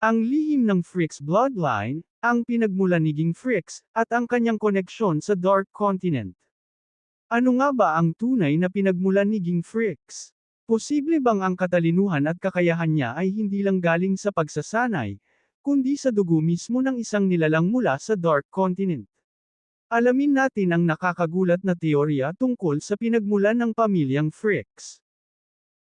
Ang lihim ng Fricks bloodline, ang pinagmulan ni Ging Fricks, at ang kanyang koneksyon sa Dark Continent. Ano nga ba ang tunay na pinagmulan ni Ging Fricks? Posible bang ang katalinuhan at kakayahan niya ay hindi lang galing sa pagsasanay, kundi sa dugo mismo ng isang nilalang mula sa Dark Continent? Alamin natin ang nakakagulat na teorya tungkol sa pinagmulan ng pamilyang Fricks.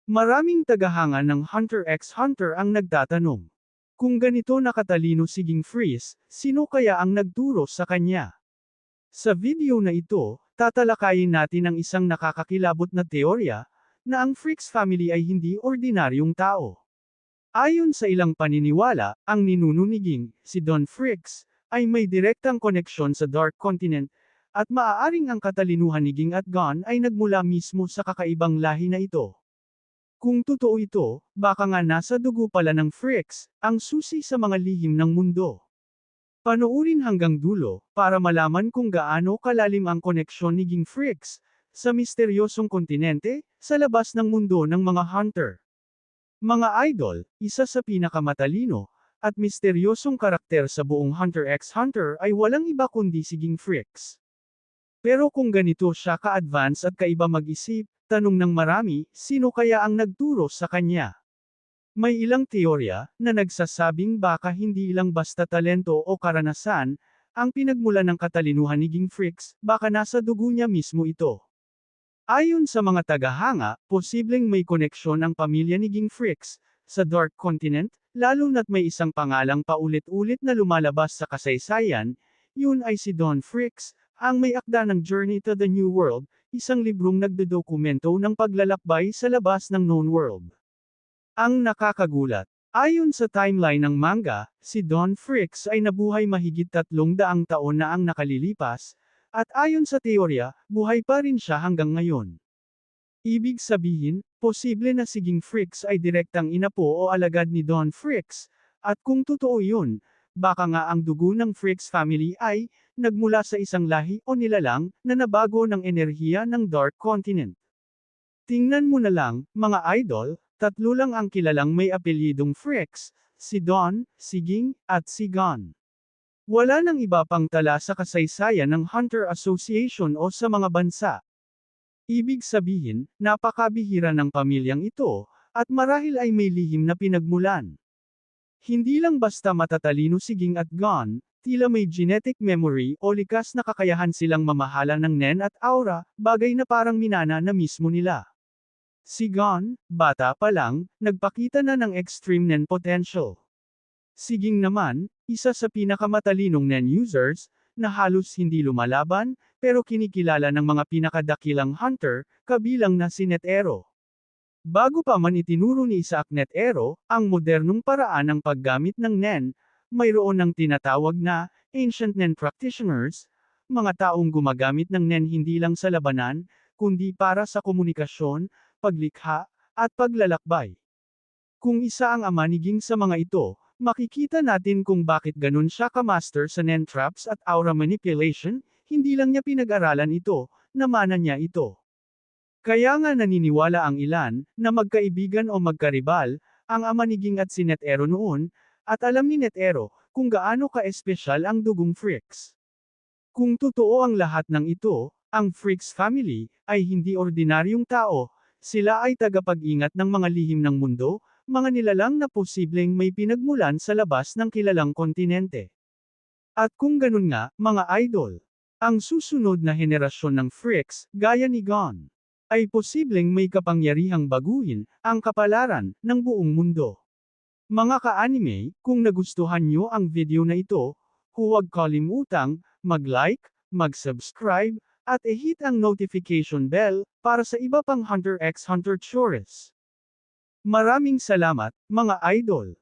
Maraming tagahanga ng Hunter x Hunter ang nagtatanong. Kung ganito nakatalino si Ging Freeze, sino kaya ang nagturo sa kanya? Sa video na ito, tatalakayin natin ang isang nakakakilabot na teorya, na ang Freaks family ay hindi ordinaryong tao. Ayon sa ilang paniniwala, ang ninuno ni Ging, si Don Freaks, ay may direktang koneksyon sa Dark Continent, at maaaring ang katalinuhan ni Ging at Gon ay nagmula mismo sa kakaibang lahi na ito. Kung totoo ito, baka nga nasa dugo pala ng Fricks, ang susi sa mga lihim ng mundo. Panoorin hanggang dulo, para malaman kung gaano kalalim ang koneksyon ni Ging Fricks, sa misteryosong kontinente, sa labas ng mundo ng mga hunter. Mga idol, isa sa pinakamatalino, at misteryosong karakter sa buong Hunter x Hunter ay walang iba kundi si Ging Fricks. Pero kung ganito siya ka-advance at kaiba mag-isip, Tanong ng marami, sino kaya ang nagturo sa kanya? May ilang teorya, na nagsasabing baka hindi lang basta talento o karanasan, ang pinagmula ng katalinuhan ni Ging Fricks, baka nasa dugo niya mismo ito. Ayon sa mga tagahanga, posibleng may koneksyon ang pamilya ni Ging Fricks, sa Dark Continent, lalo na't may isang pangalang paulit-ulit na lumalabas sa kasaysayan, yun ay si Don Fricks, ang may akda ng Journey to the New World, isang librong nagdodokumento ng paglalakbay sa labas ng known world. Ang nakakagulat. Ayon sa timeline ng manga, si Don Fricks ay nabuhay mahigit tatlong daang taon na ang nakalilipas, at ayon sa teorya, buhay pa rin siya hanggang ngayon. Ibig sabihin, posible na si Ging Fricks ay direktang inapo o alagad ni Don Fricks, at kung totoo yun, baka nga ang dugo ng Fricks family ay, nagmula sa isang lahi o nilalang, na nabago ng enerhiya ng Dark Continent. Tingnan mo na lang, mga idol, tatlo lang ang kilalang may apelyidong Fricks, si Don, si Ging, at si Gon. Wala nang iba pang tala sa kasaysayan ng Hunter Association o sa mga bansa. Ibig sabihin, napakabihira ng pamilyang ito, at marahil ay may lihim na pinagmulan. Hindi lang basta matatalino si Ging at Gon, Tila may genetic memory o likas na kakayahan silang mamahala ng Nen at Aura, bagay na parang minana na mismo nila. Si Gon, bata pa lang, nagpakita na ng extreme Nen potential. Siging naman, isa sa pinakamatalinong Nen users, na halos hindi lumalaban, pero kinikilala ng mga pinakadakilang hunter, kabilang na si Netero. Bago pa man itinuro ni Isaac Netero, ang modernong paraan ng paggamit ng Nen, mayroon ng tinatawag na ancient Nen practitioners, mga taong gumagamit ng Nen hindi lang sa labanan, kundi para sa komunikasyon, paglikha, at paglalakbay. Kung isa ang ama ni Ging sa mga ito, makikita natin kung bakit ganun siya ka-master sa Nen traps at aura manipulation, hindi lang niya pinag-aralan ito, namana niya ito. Kaya nga naniniwala ang ilan, na magkaibigan o magkaribal, ang ama ni Ging at si Netero noon, at alam ni Netero, kung gaano ka-espesyal ang dugong Fricks. Kung totoo ang lahat ng ito, ang Fricks family, ay hindi ordinaryong tao, sila ay tagapag-ingat ng mga lihim ng mundo, mga nilalang na posibleng may pinagmulan sa labas ng kilalang kontinente. At kung ganun nga, mga idol, ang susunod na henerasyon ng Fricks, gaya ni Gon, ay posibleng may kapangyarihang baguhin, ang kapalaran, ng buong mundo. Mga ka-anime, kung nagustuhan nyo ang video na ito, huwag kalimutang mag-like, mag-subscribe, at i-hit ang notification bell para sa iba pang Hunter x Hunter Chores. Maraming salamat, mga idol!